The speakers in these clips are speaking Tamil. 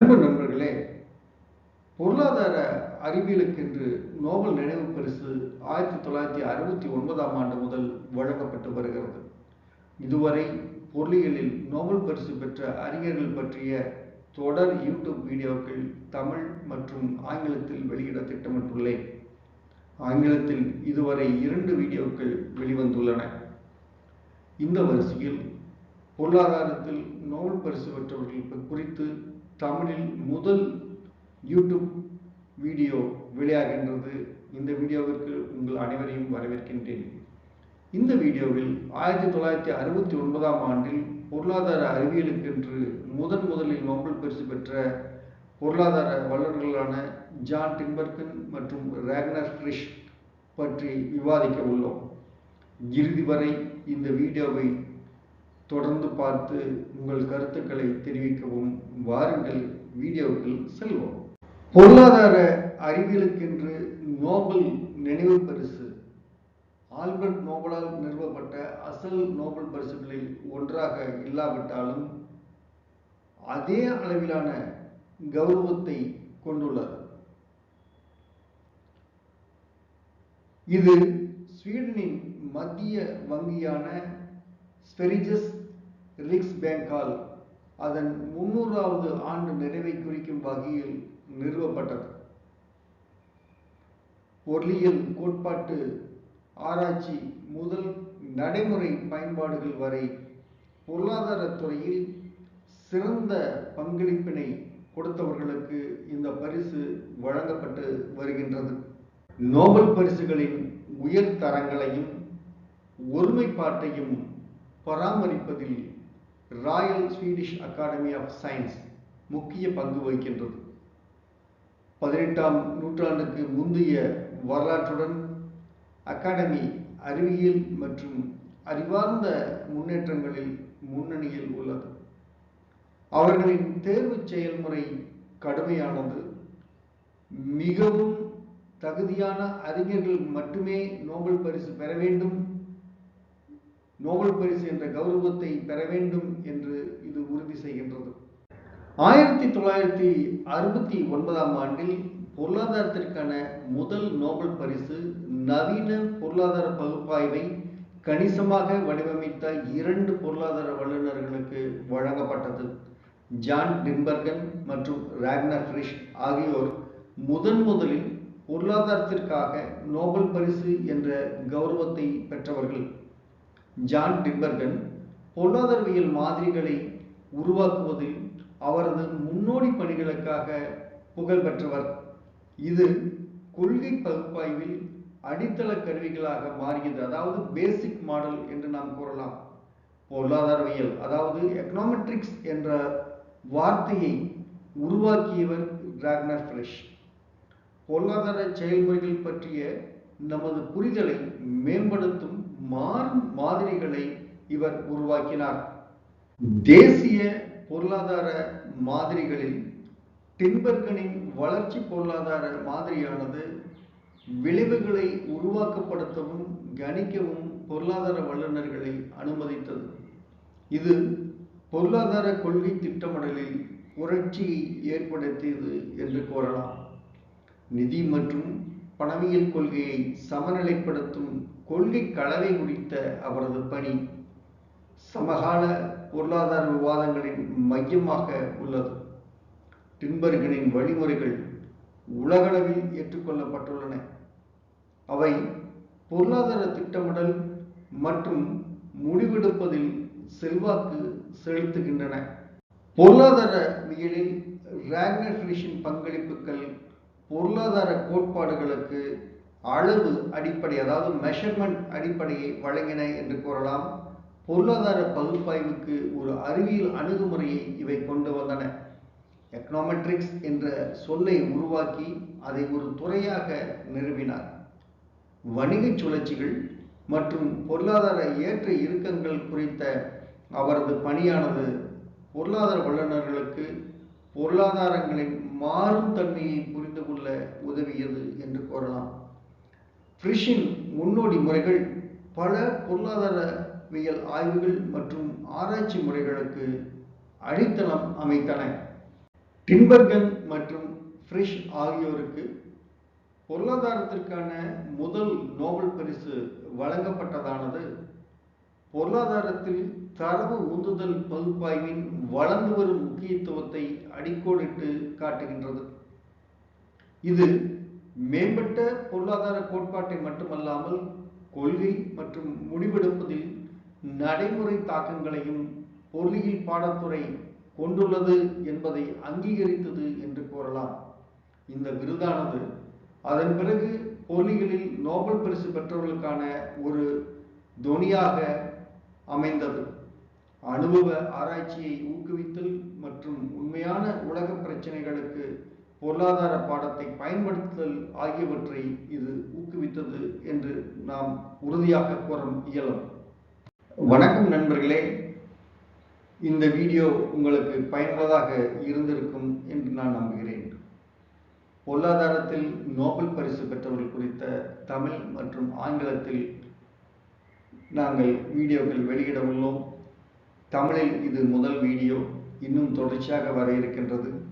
அன்பு நண்பர்களே பொருளாதார அறிவியலுக்கென்று நோபல் நினைவு பரிசு ஆயிரத்தி தொள்ளாயிரத்தி அறுபத்தி ஒன்பதாம் ஆண்டு முதல் வழங்கப்பட்டு வருகிறது. இதுவரை பொருளியலில் நோபல் பரிசு பெற்ற அறிஞர்கள் பற்றிய தொடர் யூடியூப் வீடியோக்கள் தமிழ் மற்றும் ஆங்கிலத்தில் வெளியிட திட்டமிட்டுள்ளேன். ஆங்கிலத்தில் இதுவரை இரண்டு வீடியோக்கள் வெளிவந்துள்ளன. இந்த வரிசையில் பொருளாதாரத்தில் நோபல் பரிசு பெற்றவர்கள் குறித்து தமிழில் முதல் யூடியூப் வீடியோ வெளியாகின்றது. இந்த வீடியோவிற்கு உங்கள் அனைவரையும் வரவேற்கின்றேன். இந்த வீடியோவில் ஆயிரத்தி தொள்ளாயிரத்தி அறுபத்தி ஒன்பதாம் ஆண்டில் பொருளாதார அறிவியலுக்கென்று முதன் முதலில் நோபல் பரிசு பெற்ற பொருளாதார வல்லுநர்களான ஜான் டிம்பர்கன் மற்றும் ரேக்னர் ஃப்ரிஷ் பற்றி விவாதிக்க உள்ளோம். இறுதி வரை இந்த வீடியோவை தொடர்ந்து பார்த்து உங்கள் கருத்துக்களை தெரிவிக்கவும் வாருங்கள் வீடியோக்கள் செல்வோம். பொருளாதார அறிவியலுக்கென்று நோபல் நினைவு பரிசு. ஆல்பர்ட் நோபலால் நிறுவப்பட்ட அசல் நோபல் பரிசுகளில் ஒன்றாக இல்லாவிட்டாலும் அதே அளவிலான கௌரவத்தை கொண்டுள்ளது இது ஸ்வீடனின் மத்திய வங்கியான ஸ்பெரிஜஸ் ரிக்ஸ் பேங்கால் அதன் முன்னூறாவது ஆண்டு நிறைவை குறிக்கும் வகையில் நிறுவப்பட்டது. பொருளியல் கோட்பாட்டு ஆராய்ச்சி முதல் நடைமுறை பயன்பாடுகள் வரை பொருளாதாரத் துறையில் சிறந்த பங்களிப்பினை கொடுத்தவர்களுக்கு இந்த பரிசு வழங்கப்பட்டு வருகின்றது. நோபல் பரிசுகளின் உயர் தரங்களையும் ஒருமைப்பாட்டையும் பராமரிப்பதில் royal Swedish academy of science முக்கிய பங்கு வகிக்கின்றது. பதினெட்டாம் நூற்றாண்டுக்கு முந்தைய வரலாற்றுடன் அகாடமி அறிவியல் மற்றும் அறிவார்ந்த முன்னேற்றங்களில் முன்னணியில் உள்ளது. அவர்களின் தேர்வு செயல்முறை கடுமையானது. மிகவும் தகுதியான அறிஞர்கள் மட்டுமே நோபல் பரிசு பெற வேண்டும். நோபல் பரிசு என்ற கௌரவத்தை பெற வேண்டும் என்று இது உறுதி செய்கின்றது. ஆயிரத்தி தொள்ளாயிரத்தி அறுபத்தி ஒன்பதாம் ஆண்டில் பொருளாதாரத்திற்கான முதல் நோபல் பரிசு நவீன பொருளாதார பகுப்பாய்வை கணிசமாக வடிவமைத்த இரண்டு பொருளாதார வல்லுநர்களுக்கு வழங்கப்பட்டது. ஜான் டிம்பர்கன் மற்றும் ராக்னர் ஃப்ரிஷ் ஆகியோர் முதன் முதலில் பொருளாதாரத்திற்காக நோபல் பரிசு என்ற கௌரவத்தை பெற்றவர்கள். ஜான் டிம்பர்கன் பொருளாதாரவியல் மாதிரிகளை உருவாக்குவதில் அவரது முன்னோடி பணிகளுக்காக புகழ் பெற்றவர். இது கொள்கை பகுப்பாய்வில் அடித்தள கருவிகளாக மாறியது அதாவது பேசிக் மாடல் என்று நாம் கூறலாம். பொருளாதாரவியல் அதாவது எக்கனாமெட்ரிக்ஸ் என்ற வார்த்தையை உருவாக்கியவர் ராக்னர் ஃப்ரெஷ். பொருளாதார செயல்முறைகள் பற்றிய நமது புரிதலை மேம்படுத்தும் மாறும் மாதிரிகளை இவர் உருவாக்கினார். தேசிய பொருளாதார மாதிரிகளில் டின்பர்கனின் வளர்ச்சி பொருளாதார மாதிரியானது விளைவுகளை உருவாக்கப்படுத்தவும் கணிக்கவும் பொருளாதார வல்லுநர்களை அனுமதித்தது. இது பொருளாதார கொள்கை திட்டமிடலில் புரட்சியை ஏற்படுத்தியது என்று கூறலாம். நிதி மற்றும் பணவியல் கொள்கையை சமநிலைப்படுத்தும் கொள்கை கலவை குறித்த அவரது பணி சமகால பொருளாதார விவாதங்களின் மையமாக உள்ளது. டின்பர்கனின் வழிமுறைகள் உலகளவில் ஏற்றுக்கொள்ளப்பட்டுள்ளன. அவை பொருளாதார திட்டமிடல் மற்றும் முடிவெடுப்பதில் செல்வாக்கு செலுத்துகின்றன. பொருளாதாரவியலில் ரேக்னர் ஃபிரிஷின் பங்களிப்புகள் பொருளாதார கோட்பாடுகளுக்கு அளவு அடிப்படை அதாவது மெஷர்மெண்ட் அடிப்படையை வழங்கின என்று கூறலாம். பொருளாதார பகுப்பாய்வுக்கு ஒரு அறிவியல் அணுகுமுறையை இவை கொண்டு வந்தன. எக்கனாமெட்ரிக்ஸ் என்ற சொல்லை உருவாக்கி அதை ஒரு துறையாக நிறுவினார். வணிகச் சுழற்சிகள் மற்றும் பொருளாதார ஏற்ற இறுக்கங்கள் குறித்த அவரது பணியானது பொருளாதார வல்லுநர்களுக்கு பொருளாதாரங்களின் மாறும் தன்மையை புரிந்து கொள்ள உதவியது என்று கூறலாம். ஃப்ரிஷின் முன்னோடி முறைகள் பல பொருளாதாரவியல் ஆய்வுகள் மற்றும் ஆராய்ச்சி முறைகளுக்கு அடித்தளம் அமைத்தன. டின்பர்கன் மற்றும் ஃப்ரிஷ் ஆகியோருக்கு பொருளாதாரத்திற்கான முதல் நோபல் பரிசு வழங்கப்பட்டதானது. பொருளாதாரத்தில் தரவு உந்துதல் பகுப்பாய்வின் வளர்ந்து வரும் முக்கியத்துவத்தை அடிக்கோடிட்டு காட்டுகின்றது. இது மேம்பட்ட பொருளாதார கோட்பாட்டை மட்டுமல்லாமல் கொள்கை மற்றும் முடிவெடுப்பதில் நடைமுறை தாக்கங்களையும் பொருளியல் பாடத்துறை கொண்டுள்ளது என்பதை அங்கீகரித்தது என்று கூறலாம். இந்த விருதானது அதன் பிறகு பொருளியலில் நோபல் பரிசு பெற்றவர்களுக்கான ஒரு தொனியாக அமைந்தது. அனுபவ ஆராய்ச்சியை ஊக்குவித்தல் மற்றும் உண்மையான உலக பிரச்சனைகளுக்கு பொருளாதார பாடத்தை பயன்படுத்துதல் ஆகியவற்றை இது ஊக்குவித்தது என்று நாம் உறுதியாக கூற இயலும். வணக்கம் நண்பர்களே. இந்த வீடியோ உங்களுக்கு பயனுள்ளதாக இருந்திருக்கும் என்று நான் நம்புகிறேன். பொருளாதாரத்தில் நோபல் பரிசு பெற்றவர்கள் குறித்த தமிழ் மற்றும் ஆங்கிலத்தில் நாங்கள் வீடியோக்கள் வெளியிட உள்ளோம். தமிழில் இது முதல் வீடியோ. இன்னும் தொடர்ச்சியாக வர இருக்கின்றது.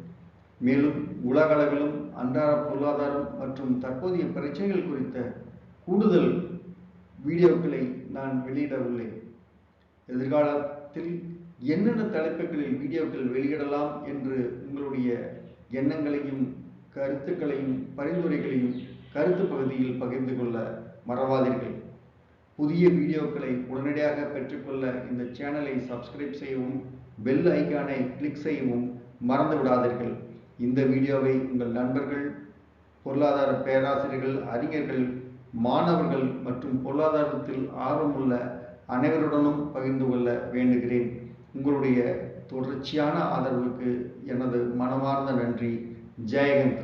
மேலும் உலகளவிலும் அன்றாட பொருளாதாரம் மற்றும் தற்போதைய பிரச்சனைகள் குறித்த கூடுதல் வீடியோக்களை நான் வெளியிட உள்ளேன் எதிர்காலத்தில் என்னென்ன தலைப்புகளில் வீடியோக்கள் வெளியிடலாம் என்று உங்களுடைய எண்ணங்களையும் கருத்துக்களையும் பரிந்துரைகளையும் கருத்து பகுதியில் பகிர்ந்து கொள்ள மறவாதீர்கள். புதிய வீடியோக்களை உடனடியாக பெற்றுக்கொள்ள இந்த சேனலை சப்ஸ்கிரைப் செய்யவும் பெல் ஐக்கானை கிளிக் செய்யவும் மறந்து விடாதீர்கள் இந்த வீடியோவை உங்கள் நண்பர்கள் பொருளாதார பேராசிரியர்கள் அறிஞர்கள் மாணவர்கள் மற்றும் பொருளாதாரத்தில் ஆர்வமுள்ள அனைவருடனும் பகிர்ந்து கொள்ள வேண்டுகிறேன். உங்களுடைய தொடர்ச்சியான ஆதரவுக்கு எனது மனமார்ந்த நன்றி. ஜெயகந்த்.